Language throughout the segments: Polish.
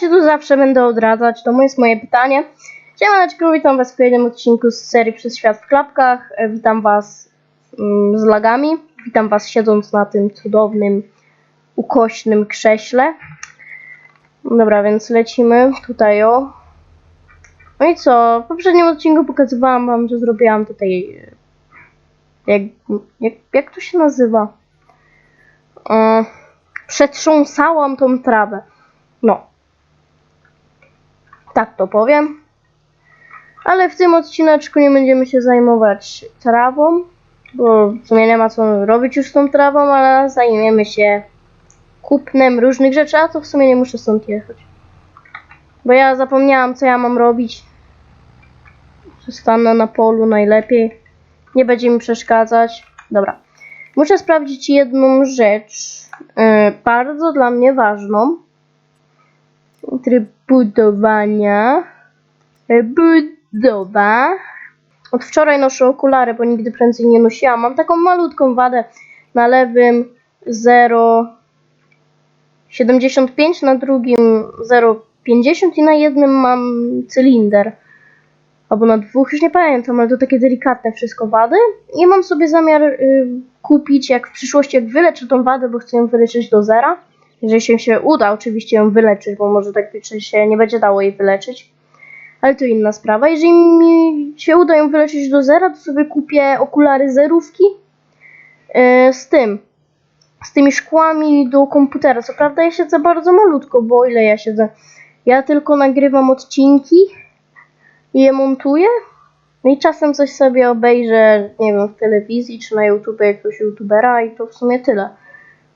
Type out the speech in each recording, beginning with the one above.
się tu zawsze będę odradzać? To jest moje pytanie. Siemaneczko, witam was w kolejnym odcinku z serii Przez Świat w Klapkach. E, Witam was mm, z lagami. Witam was siedząc na tym cudownym, ukośnym krześle. Dobra, więc lecimy tutaj o. No i co? W poprzednim odcinku pokazywałam wam, że zrobiłam tutaj... e, Jak, jak, jak to się nazywa? E, przetrząsałam tą trawę. No. Tak to powiem. Ale w tym odcineczku nie będziemy się zajmować trawą, bo w sumie nie ma co robić już z tą trawą, ale zajmiemy się kupnem różnych rzeczy, a to w sumie nie muszę stąd jechać. Bo ja zapomniałam, co ja mam robić. Zostanę na polu najlepiej. Nie będzie mi przeszkadzać. Dobra. Muszę sprawdzić jedną rzecz, yy, bardzo dla mnie ważną. Tryb budowania. Yy, Budowa. Od wczoraj noszę okulary, bo nigdy prędzej nie nosiłam. Mam taką malutką wadę na lewym 0,75, na drugim 0,50 i na jednym mam cylinder. Albo na dwóch, już nie pamiętam, ale to takie delikatne wszystko wady. I mam sobie zamiar y, kupić, jak w przyszłości, jak wyleczę tą wadę, bo chcę ją wyleczyć do zera. Jeżeli się, się uda oczywiście ją wyleczyć, bo może tak być, że się nie będzie dało jej wyleczyć. Ale to inna sprawa. Jeżeli mi się uda ją wyleczyć do zera, to sobie kupię okulary zerówki y, z tym. Z tymi szkłami do komputera. Co prawda ja siedzę bardzo malutko, bo ile ja siedzę? Ja tylko nagrywam odcinki i je montuję. No i czasem coś sobie obejrzę, nie wiem, w telewizji czy na YouTube jakiegoś youtubera i to w sumie tyle.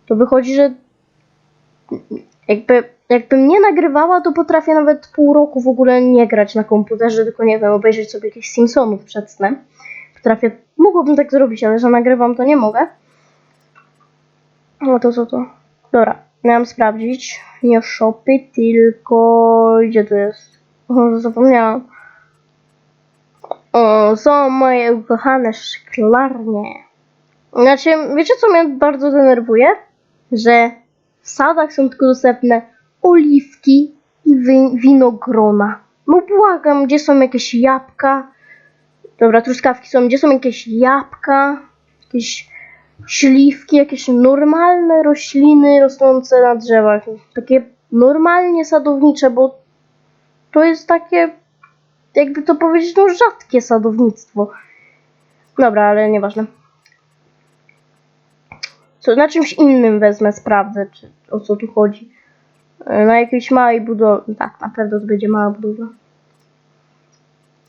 To wychodzi, że jakby, jakbym nie nagrywała, to potrafię nawet pół roku w ogóle nie grać na komputerze, tylko nie wiem, obejrzeć sobie jakichś Simpsonów przed snem. Potrafię, mogłabym tak zrobić, ale że nagrywam, to nie mogę. No to co to? Dobra, miałam sprawdzić. Nie shopy, tylko... Gdzie to jest? O, zapomniałam. O, są moje ukochane szklarnie. Znaczy, wiecie co mnie bardzo denerwuje? Że w sadach są tylko dostępne oliwki i wi- winogrona. No błagam, gdzie są jakieś jabłka? Dobra, truskawki są. Gdzie są jakieś jabłka? Jakieś śliwki, jakieś normalne rośliny rosnące na drzewach. Takie normalnie sadownicze, bo to jest takie, jakby to powiedzieć, no rzadkie sadownictwo. Dobra, ale nieważne. Co, na czymś innym wezmę, sprawdzę, czy, o co tu chodzi. E, Na jakiejś małej budowie. Tak, na pewno to będzie mała budowa.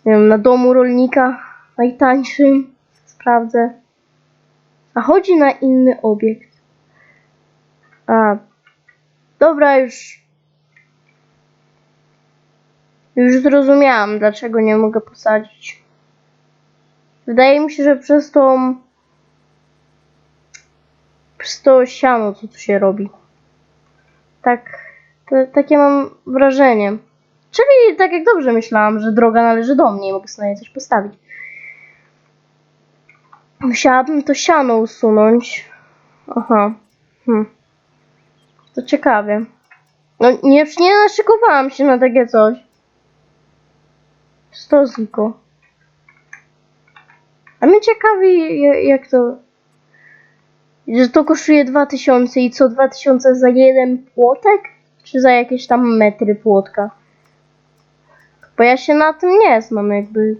Nie wiem, na domu rolnika najtańszym. Sprawdzę. A chodzi na inny obiekt. A. Dobra, już. Już zrozumiałam, dlaczego nie mogę posadzić. Wydaje mi się, że przez tą. Przez to siano, co tu się robi. Tak. To, takie mam wrażenie. Czyli tak jak dobrze myślałam, że droga należy do mnie i mogę sobie coś postawić. Musiałabym to siano usunąć. Aha. Hm. To ciekawie. No nie, nie naszykowałam się na takie coś. Stoziko. A mnie ciekawi ja- jak to... Że to kosztuje 2000 i co 2000 za jeden płotek? Czy za jakieś tam metry płotka? Bo ja się na tym nie znam jakby.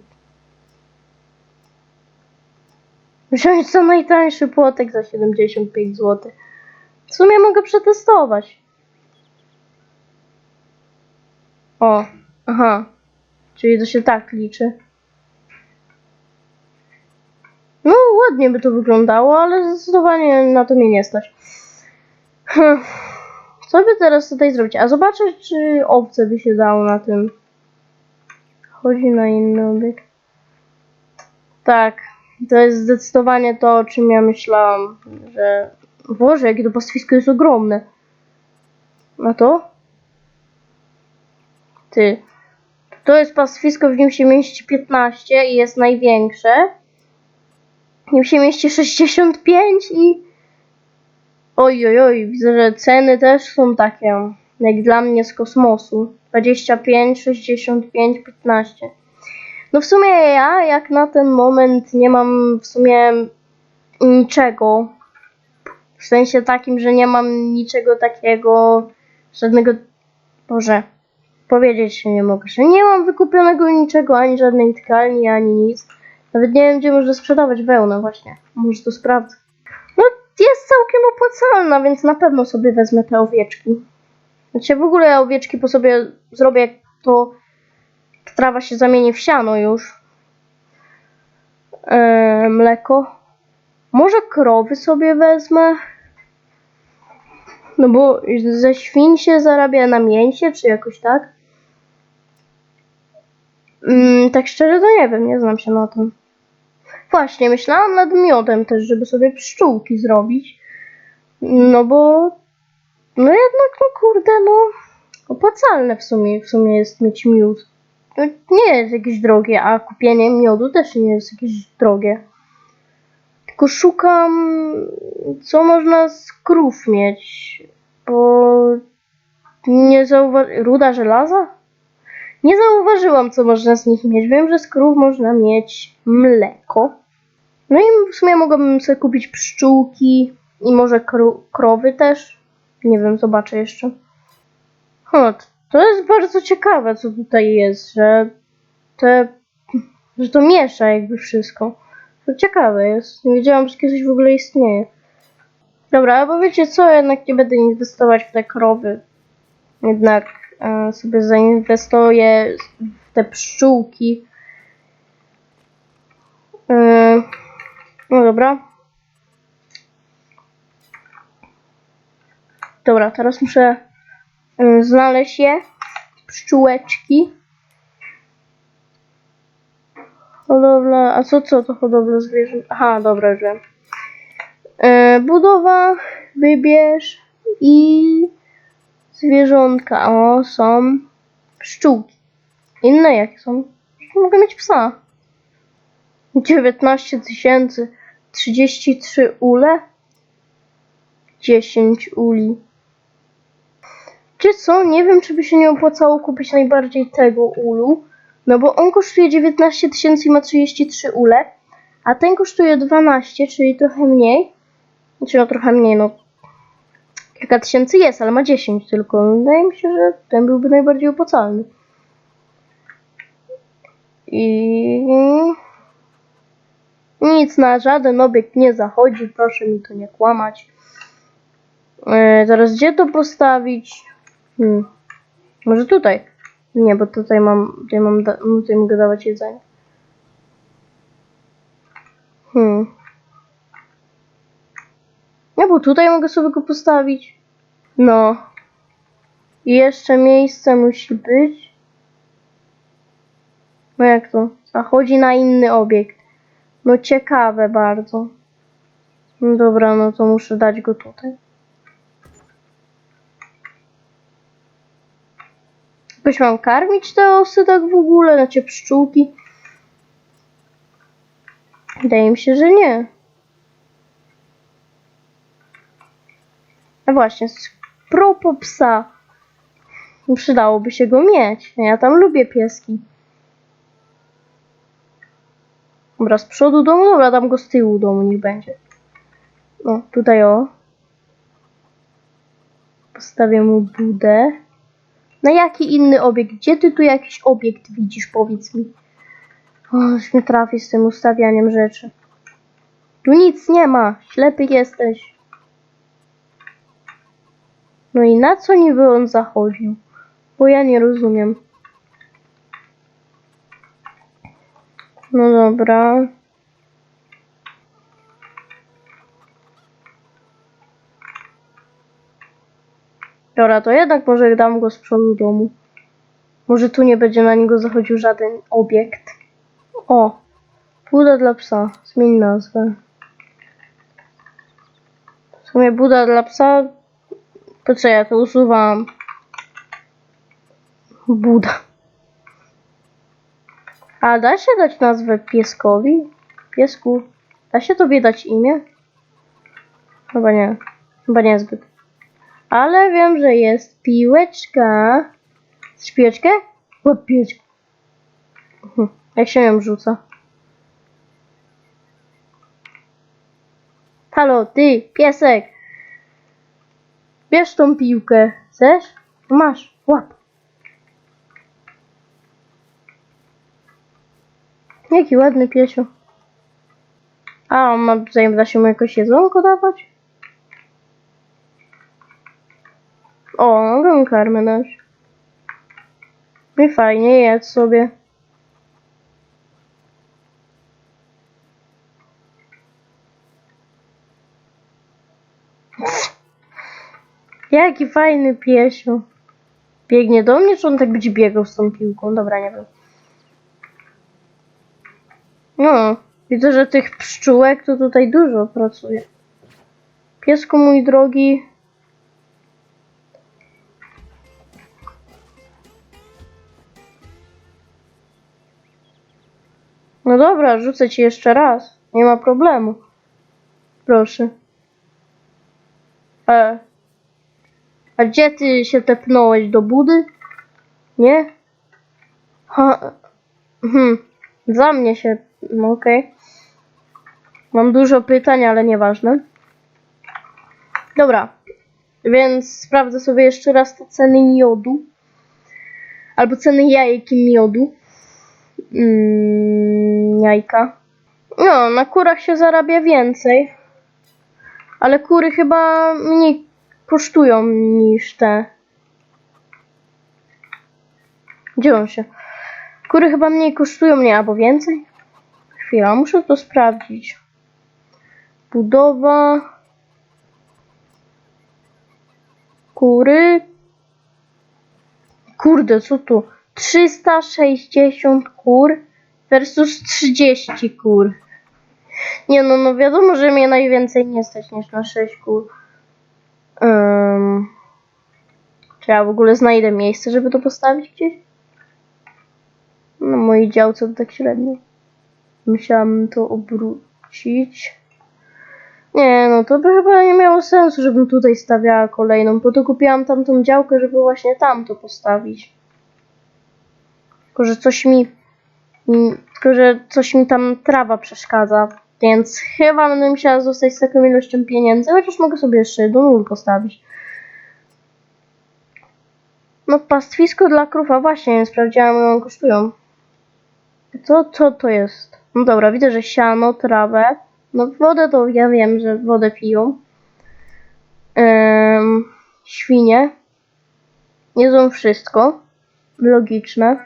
Wziąć co najtańszy płotek za 75 zł. W sumie mogę przetestować. O, aha. Czyli to się tak liczy. No, ładnie by to wyglądało, ale zdecydowanie na to mnie nie stać. Hm. Co by teraz tutaj zrobić? A zobaczę, czy owce by się dało na tym. Chodzi na inny obiekt. Tak, to jest zdecydowanie to, o czym ja myślałam, że... Boże, jakie to pastwisko jest ogromne. A to? Ty. To jest pastwisko, w nim się mieści 15 i jest największe. Nim się mieści 65 i... Oj, oj, oj, widzę, że ceny też są takie Jak dla mnie z kosmosu. 25, 65, 15. No w sumie ja, jak na ten moment nie mam w sumie niczego. W sensie takim, że nie mam niczego takiego, żadnego. Boże, powiedzieć się nie mogę, że nie mam wykupionego niczego, ani żadnej tkalni, ani nic. Nawet nie wiem, gdzie można sprzedawać wełnę, właśnie. Może to sprawdzę. No, jest całkiem opłacalna, więc na pewno sobie wezmę te owieczki. Znaczy, w ogóle ja owieczki po sobie zrobię, jak to trawa się zamieni w siano już. Eee, mleko. Może krowy sobie wezmę? No bo ze świń się zarabia na mięsie, czy jakoś tak? Mm, tak szczerze to nie wiem, nie znam się na tym. Właśnie, myślałam nad miodem też, żeby sobie pszczółki zrobić. No bo... No jednak, no kurde, no... Opłacalne w sumie, w sumie jest mieć miód. To nie jest jakieś drogie, a kupienie miodu też nie jest jakieś drogie. Tylko szukam, co można z krów mieć, bo nie zauważyłam. Ruda żelaza? Nie zauważyłam, co można z nich mieć. Wiem, że z krów można mieć mleko. No i w sumie mogłabym sobie kupić pszczółki i może kro krowy też. Nie wiem, zobaczę jeszcze. O, to jest bardzo ciekawe, co tutaj jest, że te, że to miesza jakby wszystko. To ciekawe jest. Nie wiedziałam, że kiedyś w ogóle istnieje. Dobra, bo wiecie co, jednak nie będę inwestować w te krowy. Jednak e, sobie zainwestuję w te pszczółki. E, no dobra. Dobra, teraz muszę e, znaleźć je. Pszczółeczki. Hodowla, a co, co to hodowla zwierząt? Aha, dobra, już wiem. E, budowa, wybierz i zwierzątka. O, są pszczółki. Inne jakie są? Mogę mieć psa. 19 tysięcy, 33 ule, 10 uli. Czy co? Nie wiem, czy by się nie opłacało kupić najbardziej tego ulu. No bo on kosztuje 19 tysięcy i ma 33 ule, a ten kosztuje 12, czyli trochę mniej. Znaczy no trochę mniej, no kilka tysięcy jest, ale ma 10 tylko. Wydaje mi się, że ten byłby najbardziej opłacalny. I nic na żaden obiekt nie zachodzi, proszę mi to nie kłamać. E, teraz gdzie to postawić? Hmm. Może tutaj. Nie, bo tutaj mam, tutaj mam, tutaj mogę dawać jedzenie. Hmm. Nie, bo tutaj mogę sobie go postawić. No. I jeszcze miejsce musi być. No jak to? Zachodzi na inny obiekt. No ciekawe bardzo. No dobra, no to muszę dać go tutaj. Jakoś mam karmić te osy tak w ogóle, znaczy pszczółki? Wydaje mi się, że nie. A właśnie, propos psa. Przydałoby się go mieć. Ja tam lubię pieski. Dobra, z przodu domu, dobra, dam go z tyłu domu, niech będzie. O, tutaj o. Postawię mu budę. Na jaki inny obiekt? Gdzie ty tu jakiś obiekt widzisz, powiedz mi? O, mnie trafi z tym ustawianiem rzeczy. Tu nic nie ma, ślepy jesteś. No i na co niby on zachodził? Bo ja nie rozumiem. No dobra. Dobra, to jednak może dam go z przodu domu. Może tu nie będzie na niego zachodził żaden obiekt. O, buda dla psa. Zmień nazwę. W sumie buda dla psa. Po co ja to usuwam? Buda. A da się dać nazwę pieskowi? Piesku. Da się tobie dać imię? Chyba nie. Chyba niezbyt. Ale wiem, że jest piłeczka. Chcesz piłeczkę? Łap piłeczkę. Mhm. Jak się ją rzuca? Halo, ty, piesek. Bierz tą piłkę. Chcesz? Masz, łap. Jaki ładny piesio. A, on ma da się mu jakoś jedzonko dawać? O, mogę mu karmę dać. I fajnie, jedz sobie. Jaki fajny piesio. Biegnie do mnie, czy on tak będzie biegał z tą piłką? Dobra, nie wiem. No, widzę, że tych pszczółek to tutaj dużo pracuje. Piesku mój drogi. No dobra, rzucę ci jeszcze raz. Nie ma problemu. Proszę. E. A gdzie ty się tepnąłeś do budy? Nie? Ha. Hmm. Za mnie się. No okej. Mam dużo pytań, ale nieważne. Dobra. Więc sprawdzę sobie jeszcze raz te ceny miodu. Albo ceny jajek i miodu. Mm, jajka. No, na kurach się zarabia więcej. Ale kury chyba mniej kosztują niż te. Gdzie się? Kury chyba mniej kosztują, nie, albo więcej? Chwila, muszę to sprawdzić. Budowa. Kury. Kurde, co tu? 360 kur versus 30 kur. Nie no, no wiadomo, że mnie najwięcej nie stać niż na 6 kur. Um, czy ja w ogóle znajdę miejsce, żeby to postawić gdzieś? Na mojej działce to tak średnio. Musiałam to obrócić. Nie, no to by chyba nie miało sensu, żebym tutaj stawiała kolejną, bo to kupiłam tamtą działkę, żeby właśnie tam to postawić. Tylko, że coś mi... mm, Tylko, że coś mi tam trawa przeszkadza. Więc chyba będę musiała zostać z taką ilością pieniędzy, chociaż mogę sobie jeszcze do nul postawić. No pastwisko dla krów, a właśnie, nie sprawdziłam ile one kosztują. Co, co to jest? No dobra, widzę, że siano, trawę. No wodę to ja wiem, że wodę piją. Ym, świnie. Jedzą wszystko. Logiczne.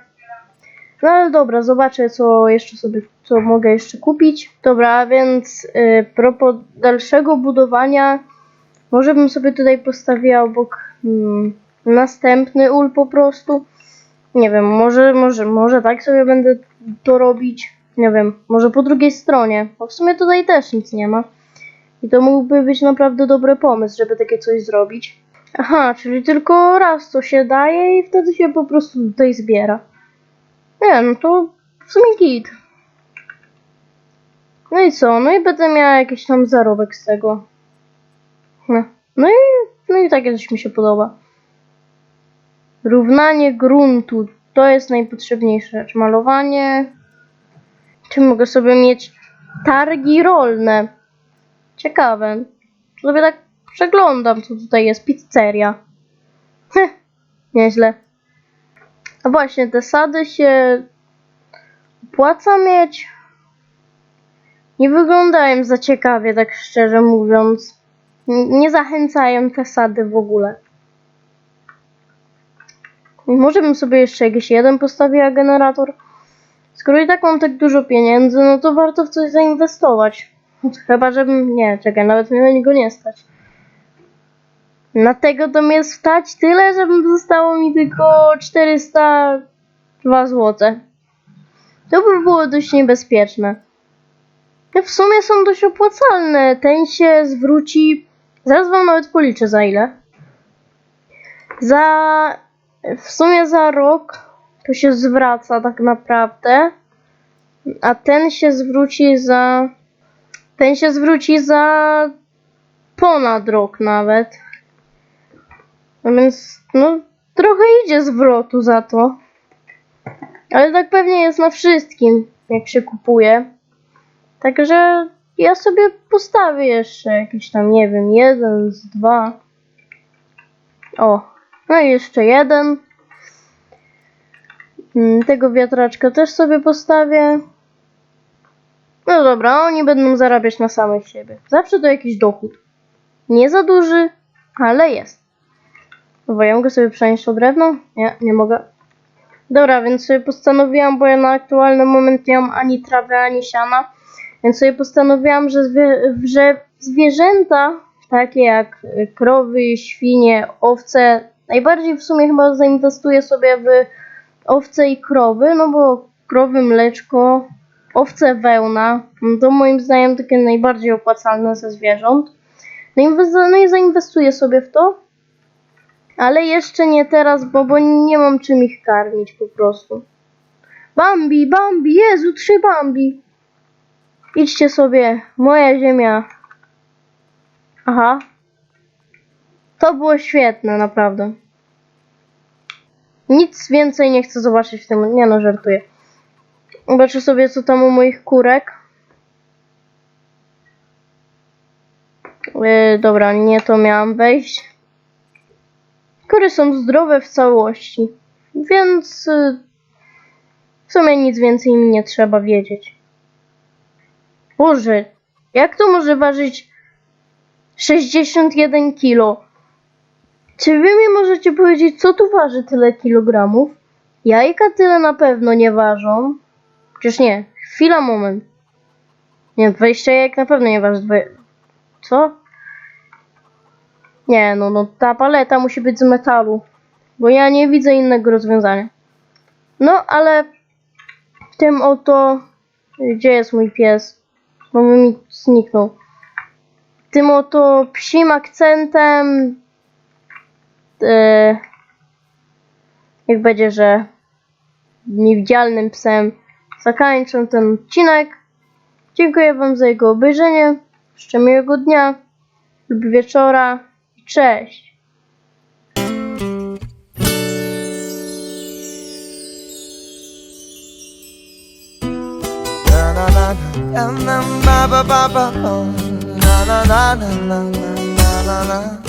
No ale dobra, zobaczę co jeszcze sobie, co mogę jeszcze kupić. Dobra, więc y, propos dalszego budowania, może bym sobie tutaj postawiła obok mm, następny ul po prostu. Nie wiem, może, może, może tak sobie będę to robić. Nie wiem, może po drugiej stronie, bo w sumie tutaj też nic nie ma. I to mógłby być naprawdę dobry pomysł, żeby takie coś zrobić. Aha, czyli tylko raz to się daje i wtedy się po prostu tutaj zbiera. Nie, no to w sumie git. No i co? No i będę miała jakiś tam zarobek z tego. No, no i, no i takie coś mi się podoba. Równanie gruntu. To jest najpotrzebniejsza rzecz. Malowanie. Czy mogę sobie mieć targi rolne? Ciekawe. Sobie tak przeglądam, co tutaj jest. Pizzeria. Heh, nieźle. A właśnie, te sady się opłaca mieć? Nie wyglądają za ciekawie, tak szczerze mówiąc. Nie zachęcają te sady w ogóle. Może bym sobie jeszcze jakiś jeden postawiła generator? Skoro i tak mam tak dużo pieniędzy, no to warto w coś zainwestować. Chyba, żebym... Nie, czekaj, nawet mnie na niego nie stać. Na tego to mnie stać tyle, żeby zostało mi tylko 402 zł. To by było dość niebezpieczne. No w sumie są dość opłacalne. Ten się zwróci. Zaraz wam nawet policzę za ile. Za. W sumie za rok to się zwraca tak naprawdę. A ten się zwróci za. Ten się zwróci za ponad rok nawet. No więc, no, trochę idzie zwrotu za to. Ale tak pewnie jest na wszystkim, jak się kupuje. Także ja sobie postawię jeszcze jakiś tam, nie wiem, jeden z dwa. O, no i jeszcze jeden. Mm, Tego wiatraczka też sobie postawię. No dobra, oni będą zarabiać na samych siebie. Zawsze to jakiś dochód. Nie za duży, ale jest. Dobra, ja mogę sobie przenieść to drewno? Nie, nie mogę. Dobra, więc sobie postanowiłam, bo ja na aktualny moment nie mam ani trawy, ani siana, więc sobie postanowiłam, że, że zwierzęta, takie jak krowy, świnie, owce, najbardziej w sumie chyba zainwestuję sobie w owce i krowy, no bo krowy mleczko, owce wełna, to moim zdaniem takie najbardziej opłacalne ze zwierząt. No i, no i zainwestuję sobie w to, ale jeszcze nie teraz, bo, bo nie mam czym ich karmić po prostu. Bambi, Bambi, Jezu, trzy Bambi. Idźcie sobie, moja ziemia. Aha. To było świetne, naprawdę. Nic więcej nie chcę zobaczyć w tym. Nie no, żartuję. Zobaczę sobie, co tam u moich kurek. Yy, dobra, nie to miałam wejść. Kury są zdrowe w całości, więc y, w sumie nic więcej mi nie trzeba wiedzieć. Boże, jak to może ważyć 61 kilo? Czy wy mi możecie powiedzieć, co tu waży tyle kilogramów? Jajka tyle na pewno nie ważą. Przecież nie, chwila, moment. Nie, 20 jajek na pewno nie waży. Co? Nie, no, no ta paleta musi być z metalu, bo ja nie widzę innego rozwiązania. No, ale tym oto, gdzie jest mój pies? Bo mi zniknął. Tym oto psim akcentem, e, jak będzie, że niewidzialnym psem zakończę ten odcinek. Dziękuję Wam za jego obejrzenie. Życzę miłego dnia lub wieczora. Cześć! Na na na na na na. Na na na na na na